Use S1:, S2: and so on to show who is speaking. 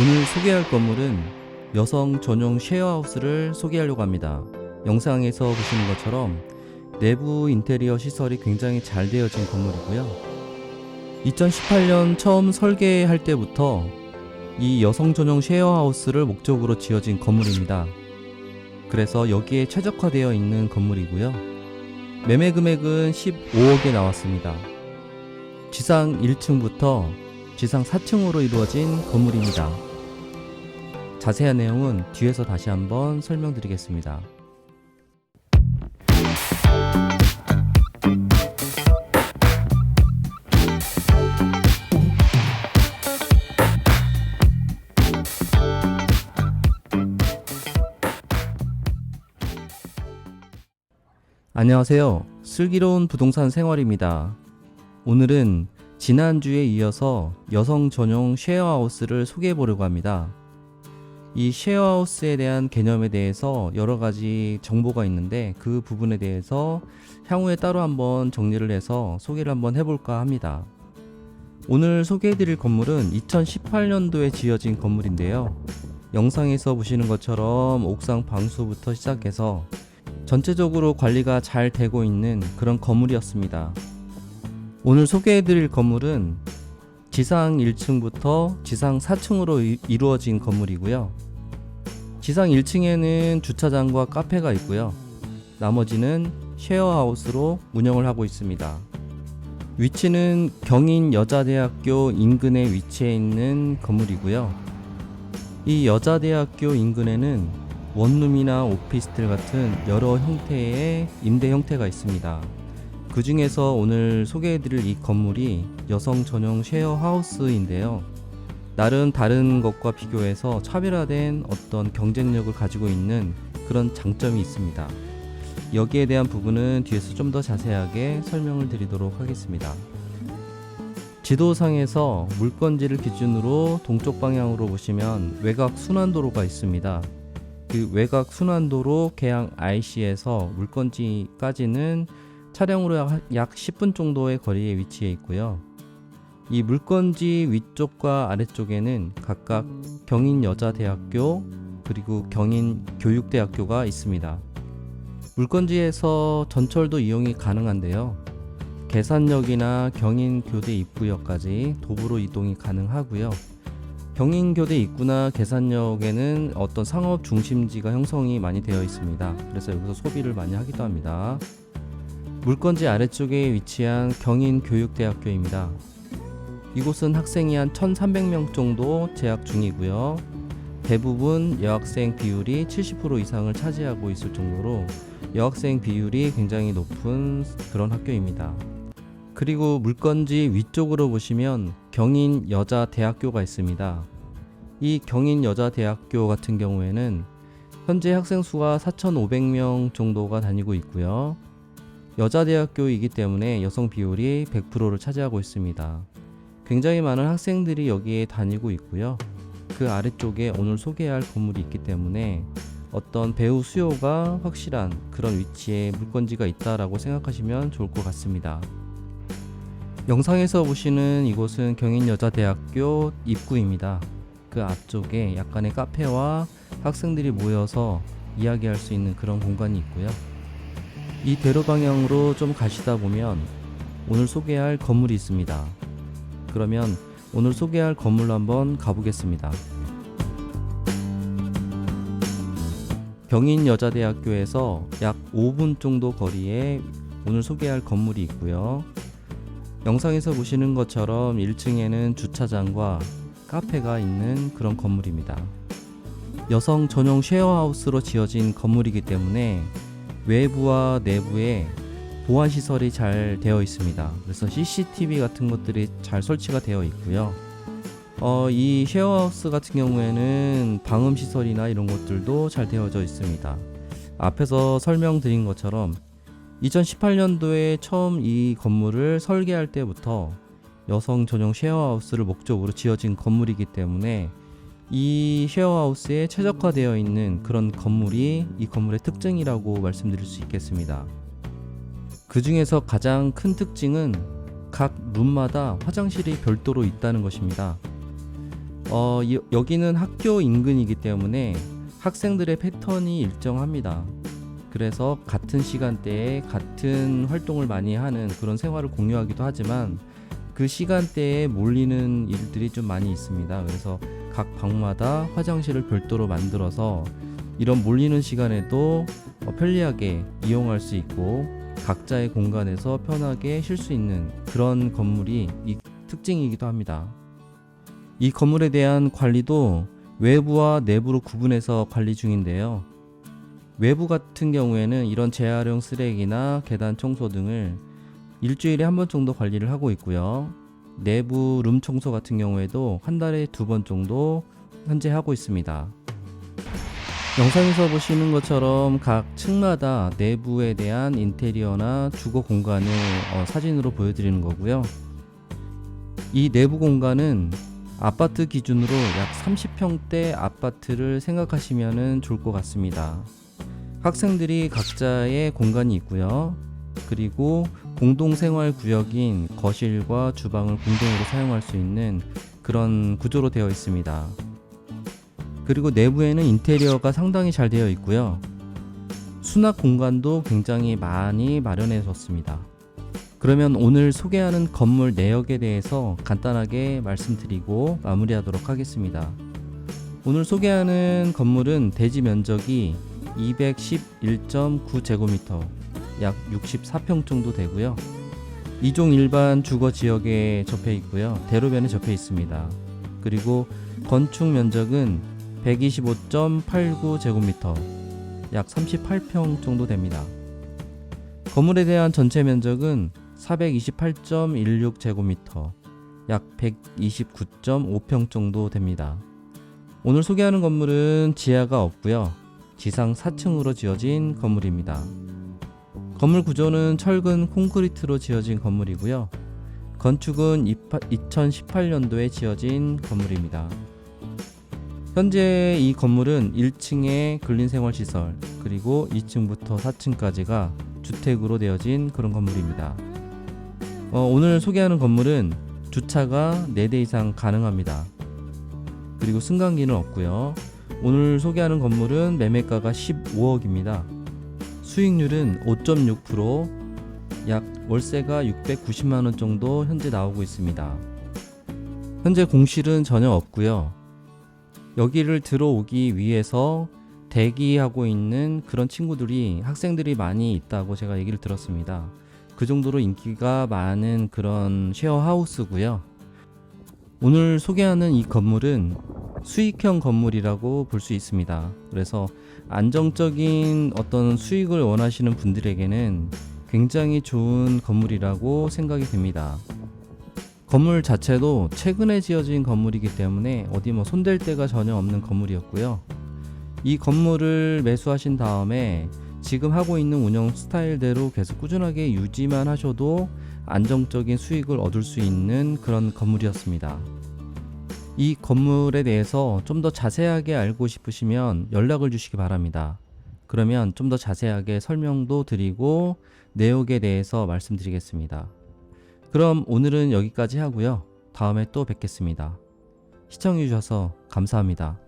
S1: 오늘 소개할 건물은 여성 전용 쉐어하우스를 소개하려고 합니다. 영상에서 보시는 것처럼 내부 인테리어 시설이 굉장히 잘 되어진 건물이고요. 2018년 처음 설계할 때부터 이 여성 전용 쉐어하우스를 목적으로 지어진 건물입니다. 그래서 여기에 최적화되어 있는 건물이고요. 매매 금액은 15억에 나왔습니다. 지상 1층부터 지상 4층으로 이루어진 건물입니다. 자세한 내용은 뒤에서 다시 한번 설명드리겠습니다. 안녕하세요. 슬기로운 부동산 생활입니다. 오늘은 지난주에 이어서 여성 전용 쉐어하우스를 소개해 보려고 합니다. 이 쉐어하우스에 대한 개념에 대해서 여러 가지 정보가 있는데 그 부분에 대해서 향후에 따로 한번 정리를 해서 소개를 한번 해볼까 합니다. 오늘 소개해 드릴 건물은 2018년도에 지어진 건물인데요. 영상에서 보시는 것처럼 옥상 방수부터 시작해서 전체적으로 관리가 잘 되고 있는 그런 건물이었습니다. 오늘 소개해 드릴 건물은 지상 1층부터 지상 4층으로 이루어진 건물이고요. 지상 1층에는 주차장과 카페가 있고요. 나머지는 쉐어하우스로 운영을 하고 있습니다. 위치는 경인 여자대학교 인근에 위치해 있는 건물이고요. 이 여자대학교 인근에는 원룸이나 오피스텔 같은 여러 형태의 임대 형태가 있습니다. 그 중에서 오늘 소개해드릴 이 건물이 여성 전용 쉐어하우스인데요. 나름 다른 것과 비교해서 차별화된 어떤 경쟁력을 가지고 있는 그런 장점이 있습니다. 여기에 대한 부분은 뒤에서 좀 더 자세하게 설명을 드리도록 하겠습니다. 지도상에서 물건지를 기준으로 동쪽 방향으로 보시면 외곽 순환도로가 있습니다. 그 외곽 순환도로 개항 IC에서 물건지까지는 차량으로 약 10분 정도의 거리에 위치해 있고요. 이 물건지 위쪽과 아래쪽에는 각각 경인여자대학교 그리고 경인교육대학교가 있습니다. 물건지에서 전철도 이용이 가능한데요. 계산역이나 경인교대 입구역까지 도보로 이동이 가능하고요. 경인교대 입구나 계산역에는 어떤 상업 중심지가 형성이 많이 되어 있습니다. 그래서 여기서 소비를 많이 하기도 합니다. 물건지 아래쪽에 위치한 경인교육대학교입니다. 이곳은 학생이 한 1,300명 정도 재학 중이고요. 대부분 여학생 비율이 70% 이상을 차지하고 있을 정도로 여학생 비율이 굉장히 높은 그런 학교입니다. 그리고 물건지 위쪽으로 보시면 경인 여자 대학교가 있습니다. 이 경인 여자 대학교 같은 경우에는 현재 학생 수가 4,500명 정도가 다니고 있고요. 여자 대학교이기 때문에 여성 비율이 100%를 차지하고 있습니다. 굉장히 많은 학생들이 여기에 다니고 있고요. 그 아래쪽에 오늘 소개할 건물이 있기 때문에 어떤 배우 수요가 확실한 그런 위치에 물건지가 있다라고 생각하시면 좋을 것 같습니다. 영상에서 보시는 이곳은 경인여자대학교 입구입니다. 그 앞쪽에 약간의 카페와 학생들이 모여서 이야기할 수 있는 그런 공간이 있고요. 이 대로 방향으로 좀 가시다 보면 오늘 소개할 건물이 있습니다. 그러면 오늘 소개할 건물로 한번 가보겠습니다. 경인여자대학교에서 약 5분 정도 거리에 오늘 소개할 건물이 있고요. 영상에서 보시는 것처럼 1층에는 주차장과 카페가 있는 그런 건물입니다. 여성 전용 쉐어하우스로 지어진 건물이기 때문에 외부와 내부에 보안 시설이 잘 되어 있습니다. 그래서 CCTV 같은 것들이 잘 설치가 되어 있고요. 어, 이 쉐어하우스 같은 경우에는 방음 시설이나 이런 것들도 잘 되어져 있습니다. 앞에서 설명드린 것처럼 2018년도에 처음 이 건물을 설계할 때부터 여성 전용 쉐어하우스를 목적으로 지어진 건물이기 때문에 이 쉐어하우스에 최적화되어 있는 그런 건물이 이 건물의 특징이라고 말씀드릴 수 있겠습니다. 그 중에서 가장 큰 특징은 각 룸마다 화장실이 별도로 있다는 것입니다. 어, 이- 여기는 학교 인근이기 때문에 학생들의 패턴이 일정합니다. 그래서 같은 시간대에 같은 활동을 많이 하는 그런 생활을 공유하기도 하지만 그 시간대에 몰리는 일들이 좀 많이 있습니다. 그래서 각 방마다 화장실을 별도로 만들어서 이런 몰리는 시간에도 어, 편리하게 이용할 수 있고 각자의 공간에서 편하게 쉴 수 있는 그런 건물이 이 특징이기도 합니다. 이 건물에 대한 관리도 외부와 내부로 구분해서 관리 중인데요. 외부 같은 경우에는 이런 재활용 쓰레기나 계단 청소 등을 일주일에 한 번 정도 관리를 하고 있고요. 내부 룸 청소 같은 경우에도 한 달에 두 번 정도 현재 하고 있습니다. 영상에서 보시는 것처럼 각 층마다 내부에 대한 인테리어나 주거 공간을 어, 사진으로 보여드리는 거고요. 이 내부 공간은 아파트 기준으로 약 30평대 아파트를 생각하시면 좋을 것 같습니다. 학생들이 각자의 공간이 있고요. 그리고 공동생활 구역인 거실과 주방을 공동으로 사용할 수 있는 그런 구조로 되어 있습니다. 그리고 내부에는 인테리어가 상당히 잘 되어 있고요. 수납 공간도 굉장히 많이 마련해 뒀습니다. 그러면 오늘 소개하는 건물 내역에 대해서 간단하게 말씀드리고 마무리하도록 하겠습니다. 오늘 소개하는 건물은 대지 면적이 211.9제곱미터, 약 64평 정도 되고요. 이종 일반 주거 지역에 접해 있고요. 대로변에 접해 있습니다. 그리고 건축 면적은 125.89제곱미터, 약 38평 정도 됩니다. 건물에 대한 전체 면적은 428.16제곱미터, 약 129.5평 정도 됩니다. 오늘 소개하는 건물은 지하가 없고요. 지상 4층으로 지어진 건물입니다. 건물 구조는 철근 콘크리트로 지어진 건물이고요. 건축은 2018년도에 지어진 건물입니다. 현재 이 건물은 1층에 근린생활시설, 그리고 2층부터 4층까지가 주택으로 되어진 그런 건물입니다. 어, 오늘 소개하는 건물은 주차가 4대 이상 가능합니다. 그리고 승강기는 없고요. 오늘 소개하는 건물은 매매가가 15억입니다. 수익률은 5.6%, 약 월세가 690만 원 정도 현재 나오고 있습니다. 현재 공실은 전혀 없고요. 여기를 들어오기 위해서 대기하고 있는 그런 친구들이 학생들이 많이 있다고 제가 얘기를 들었습니다. 그 정도로 인기가 많은 그런 쉐어하우스고요. 오늘 소개하는 이 건물은 수익형 건물이라고 볼 수 있습니다. 그래서 안정적인 어떤 수익을 원하시는 분들에게는 굉장히 좋은 건물이라고 생각이 됩니다. 건물 자체도 최근에 지어진 건물이기 때문에 어디 뭐 손댈 데가 전혀 없는 건물이었고요. 이 건물을 매수하신 다음에 지금 하고 있는 운영 스타일대로 계속 꾸준하게 유지만 하셔도 안정적인 수익을 얻을 수 있는 그런 건물이었습니다. 이 건물에 대해서 좀 더 자세하게 알고 싶으시면 연락을 주시기 바랍니다. 그러면 좀 더 자세하게 설명도 드리고 내역에 대해서 말씀드리겠습니다. 그럼 오늘은 여기까지 하고요. 다음에 또 뵙겠습니다. 시청해주셔서 감사합니다.